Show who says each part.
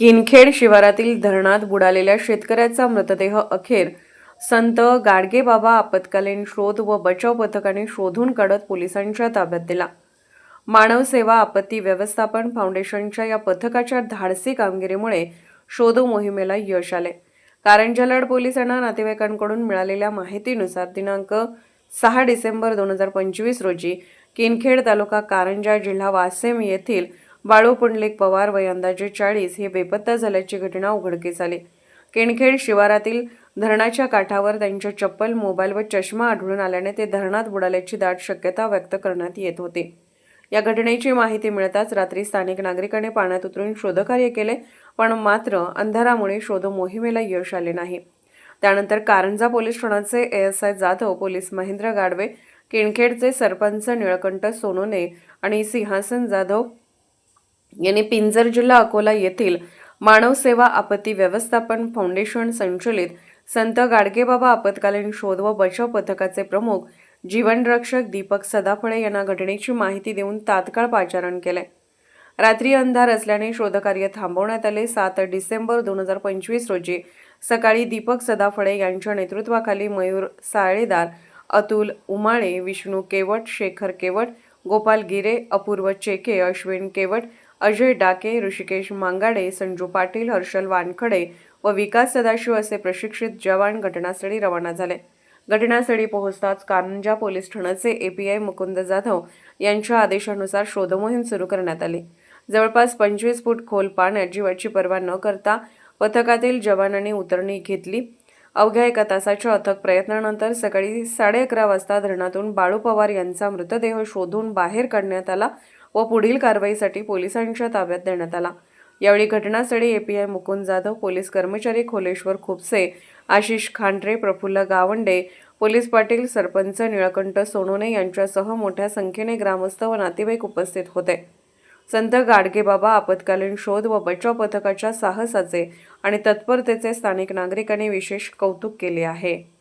Speaker 1: किनखेड शिवारातील धरणात बुडालेल्या शेतकऱ्याचा मृतदेह अखेर. संत गाडगेबाबा आपत्कालीन शोध व बचाव पथकाने शोधून काढत पोलिसांच्या ताब्यात दिला. मानव सेवा आपत्ती व्यवस्थापन फाउंडेशनच्या या पथकाच्या धाडसी कामगिरीमुळे शोध मोहिमेला यश आले. कारंजालाड पोलिसांना नातेवाईकांकडून मिळालेल्या माहितीनुसार दिनांक सहा डिसेंबर दोन हजार पंचवीस रोजी किनखेड तालुका कारंजा जिल्हा वासेम येथील बाळू पुंडलिक पवार वय अंदाजे चाळीस हे बेपत्ता झाल्याची घटना उघडकीस आली. केणखेड शिवारातील धरणाच्या काठावर त्यांच्या चप्पल मोबाईल व चष्मा आढळून आल्याने ते धरणात बुडाल्याची दाट शक्यता व्यक्त करण्यात येत होती. या घटनेची माहिती मिळताच रात्री स्थानिक नागरिकांनी पाण्यात उतरून शोधकार्य केले पण मात्र अंधारामुळे शोध मोहिमेला यश आले नाही. त्यानंतर कारंजा पोलीस ठाण्याचे आय जाधव पोलीस महेंद्र गाडवे किणखेडचे सरपंच निळकंठ सोनोने आणि सिंहासन जाधव यांनी पिंजर जिल्हा अकोला येथील मानव सेवा आपत्ती व्यवस्थापन फाउंडेशन संचलित संत गाडगेबाबा आपत्कालीन शोध व बचाव पथकाचे प्रमुख जीवनरक्षक दीपक सदाफळे यांना घटनेची माहिती देऊन तात्काळ पाचारण केले. रात्री अंधार असल्याने शोधकार्य थांबवण्यात आले. सात डिसेंबर दोन हजार पंचवीस रोजी सकाळी दीपक सदाफळे यांच्या नेतृत्वाखाली मयूर साळेदार अतुल उमाळे विष्णू केवट शेखर केवट गोपाल गिरे अपूर्व चेके अश्विन केवट अजय डाके ऋषिकेश मांगाडे संजू पाटील हर्षल वानखडे व विकास सदाशिव असे प्रशिक्षित जवान घटनास्थळी रवाना झाले. घटनास्थळी पोहोचताच कारंजा पोलीस ठाण्याचे एपीआय मुकुंद जाधव यांच्या आदेशानुसार शोधमोहीम सुरू करण्यात आली. जवळपास पंचवीस फूट खोल पाण्यात जीवाची पर्वा न करता पथकातील जवानांनी उतरणी घेतली. अवघ्या एका तासाच्या अथक प्रयत्नानंतर सकाळी साडे अकरा वाजता धरणातून बाळू पवार यांचा मृतदेह शोधून बाहेर काढण्यात आला व पुढील कारवाईसाठी पोलिसांच्या ताब्यात देण्यात आला. यावेळी घटनास्थळी एपीआय मुकुंद जाधव पोलीस कर्मचारी खोलेश्वर खुपसे आशिष खांडरे प्रफुल्ल गावंडे पोलीस पाटील सरपंच निळकंठ सोनोने यांच्यासह मोठ्या संख्येने ग्रामस्थ व नातेवाईक उपस्थित होते. संत गाडगेबाबा आपत्कालीन शोध व बचाव पथकाच्या साहसाचे आणि तत्परतेचे स्थानिक नागरिकांनी विशेष कौतुक केले आहे.